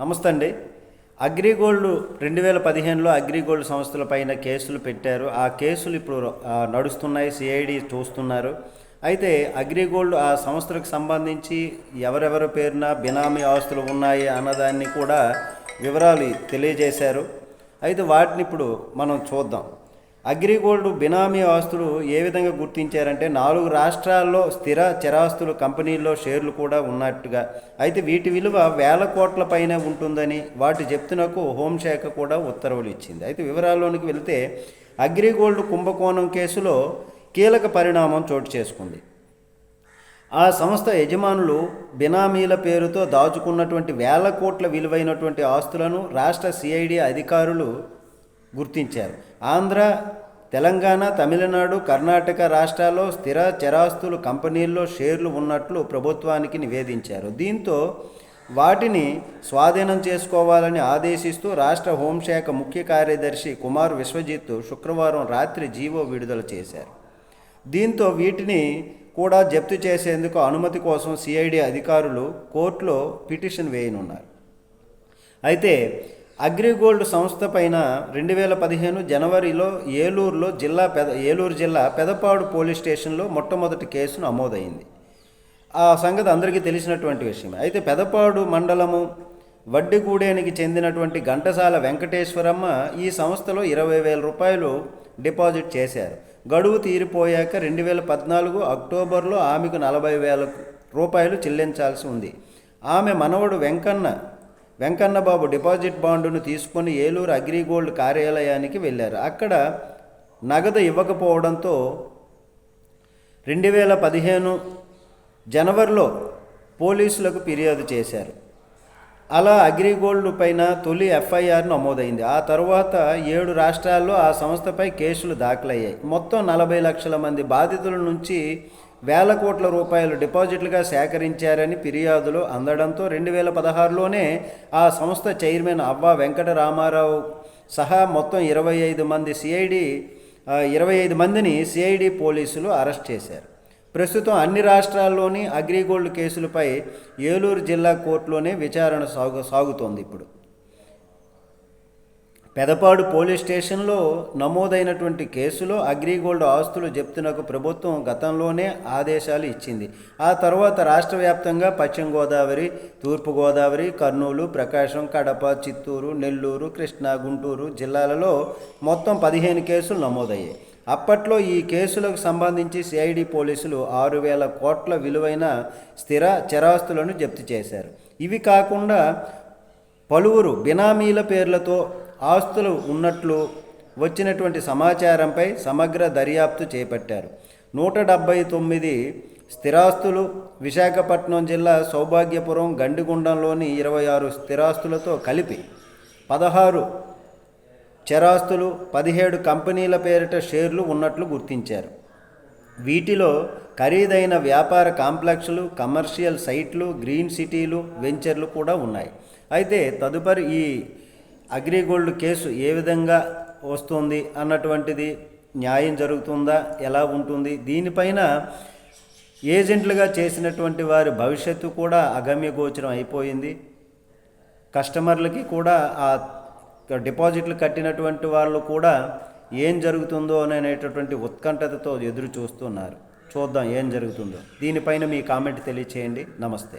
నమస్తే అండి. అగ్రిగోల్డ్ రెండు వేల పదిహేనులో అగ్రిగోల్డ్ సంస్థల పైన కేసులు పెట్టారు. ఆ కేసులు ఇప్పుడు నడుస్తున్నాయి. సిఐడి చూస్తున్నారు. అయితే అగ్రిగోల్డ్ ఆ సంస్థలకు సంబంధించి ఎవరెవరి పేరున బినామీ ఆస్తులు ఉన్నాయి అన్నదాన్ని కూడా వివరాలు తెలియజేశారు. అయితే వాటిని ఇప్పుడు మనం చూద్దాం. అగ్రిగోల్డ్ బినామీ ఆస్తులు ఏ విధంగా గుర్తించారంటే నాలుగు రాష్ట్రాల్లో స్థిర చరాస్తులు కంపెనీల్లో షేర్లు కూడా ఉన్నట్టుగా. అయితే వీటి విలువ వేల కోట్ల పైన ఉంటుందని వాటి చెప్తునకు హోంశాఖ కూడా ఉత్తర్వులు ఇచ్చింది. అయితే వివరాల్లోనికి వెళితే అగ్రిగోల్డ్ కుంభకోణం కేసులో కీలక పరిణామం చోటు చేసుకుంది. ఆ సంస్థ యజమానులు బినామీల పేరుతో దాచుకున్నటువంటి వేల కోట్ల విలువైనటువంటి ఆస్తులను రాష్ట్ర సిఐడి అధికారులు గుర్తించారు. ఆంధ్ర తెలంగాణ తమిళనాడు కర్ణాటక రాష్ట్రాల్లో స్థిర చరాస్తులు కంపెనీల్లో షేర్లు ఉన్నట్లు ప్రభుత్వానికి నివేదించారు. దీంతో వాటిని స్వాధీనం చేసుకోవాలని ఆదేశిస్తూ రాష్ట్ర హోంశాఖ ముఖ్య కార్యదర్శి కుమార్ విశ్వజిత్ శుక్రవారం రాత్రి జీవో విడుదల చేశారు. దీంతో వీటిని కూడా జప్తు చేసేందుకు అనుమతి కోసం సిఐడి అధికారులు కోర్టులో పిటిషన్ వేయనున్నారు. అయితే అగ్రిగోల్డ్ సంస్థ పైన రెండు వేల పదిహేను జనవరిలో ఏలూరులో జిల్లా పెద ఏలూరు జిల్లా పెదపాడు పోలీస్ స్టేషన్లో మొట్టమొదటి కేసు నమోదైంది. ఆ సంగతి అందరికీ తెలిసినటువంటి విషయం అయితే పెదపాడు మండలము వడ్డిగూడేనికి చెందినటువంటి ఘంటసాల వెంకటేశ్వరమ్మ ఈ సంస్థలో ఇరవై వేల రూపాయలు డిపాజిట్ చేశారు. గడువు తీరిపోయాక రెండు వేల పద్నాలుగు అక్టోబర్లో ఆమెకు నలభై వేల రూపాయలు చెల్లించాల్సి ఉంది. ఆమె మనవడు వెంకన్న వెంకన్నబాబు డిపాజిట్ బాండును తీసుకొని ఏలూరు అగ్రిగోల్డ్ కార్యాలయానికి వెళ్ళారు. అక్కడ నగదు ఇవ్వకపోవడంతో రెండు వేల పదిహేను జనవరిలో పోలీసులకు ఫిర్యాదు చేశారు. అలా అగ్రిగోల్డ్ పైన తొలి ఎఫ్ఐఆర్ నమోదైంది. ఆ తరువాత ఏడు రాష్ట్రాల్లో ఆ సంస్థపై కేసులు దాఖలయ్యాయి. మొత్తం నలభై లక్షల మంది బాధితుల నుంచి వేల కోట్ల రూపాయలు డిపాజిట్లుగా సేకరించారని ఫిర్యాదులు అందడంతో రెండు వేల పదహారులోనే ఆ సంస్థ చైర్మన్ అవ్వా వెంకటరామారావు సహా మొత్తం ఇరవై ఐదు మంది సిఐడి ఇరవై ఐదు మందిని సిఐడి పోలీసులు అరెస్ట్ చేశారు. ప్రస్తుతం అన్ని రాష్ట్రాల్లోని అగ్రిగోల్డ్ కేసులపై ఏలూరు జిల్లా కోర్టులోనే విచారణ సాగు సాగుతోంది ఇప్పుడు. పెదపాడు పోలీస్ స్టేషన్లో నమోదైనటువంటి కేసులో అగ్రిగోల్డ్ ఆస్తులు జప్తునకు ప్రభుత్వం గతంలోనే ఆదేశాలు ఇచ్చింది. ఆ తర్వాత రాష్ట్ర వ్యాప్తంగా పశ్చిమ గోదావరి తూర్పు గోదావరి కర్నూలు ప్రకాశం కడప చిత్తూరు నెల్లూరు కృష్ణా గుంటూరు జిల్లాలలో మొత్తం పదిహేను కేసులు నమోదయ్యాయి. అప్పట్లో ఈ కేసులకు సంబంధించి సిఐడి పోలీసులు ఆరు వేల కోట్ల విలువైన స్థిర చరాస్తులను జప్తు చేశారు. ఇవి కాకుండా పలువురు బినామీల పేర్లతో ఆస్తులు ఉన్నట్లు వచ్చినటువంటి సమాచారంపై సమగ్ర దర్యాప్తు చేపట్టారు. నూట డెబ్బై తొమ్మిది స్థిరాస్తులు విశాఖపట్నం జిల్లా సౌభాగ్యపురం గండిగుండంలోని ఇరవై ఆరు స్థిరాస్తులతో కలిపి పదహారు చరాస్తులు పదిహేడు కంపెనీల పేరిట షేర్లు ఉన్నట్లు గుర్తించారు. వీటిలో ఖరీదైన వ్యాపార కాంప్లెక్స్లు కమర్షియల్ సైట్లు గ్రీన్ సిటీలు వెంచర్లు కూడా ఉన్నాయి. అయితే తదుపరి ఈ అగ్రిగోల్డ్ కేసు ఏ విధంగా వస్తుంది అన్నటువంటిది న్యాయం జరుగుతుందా ఎలా ఉంటుంది దీనిపైన ఏజెంట్లుగా చేసినటువంటి వారి భవిష్యత్తు కూడా అగమ్యగోచరం అయిపోయింది. కస్టమర్లకి కూడా ఆ డిపాజిట్లు కట్టినటువంటి వాళ్ళు కూడా ఏం జరుగుతుందో అనేటటువంటి ఉత్కంఠతతో ఎదురు చూస్తున్నారు. చూద్దాం ఏం జరుగుతుందో. దీనిపైన మీ కామెంట్ తెలియచేయండి. నమస్తే.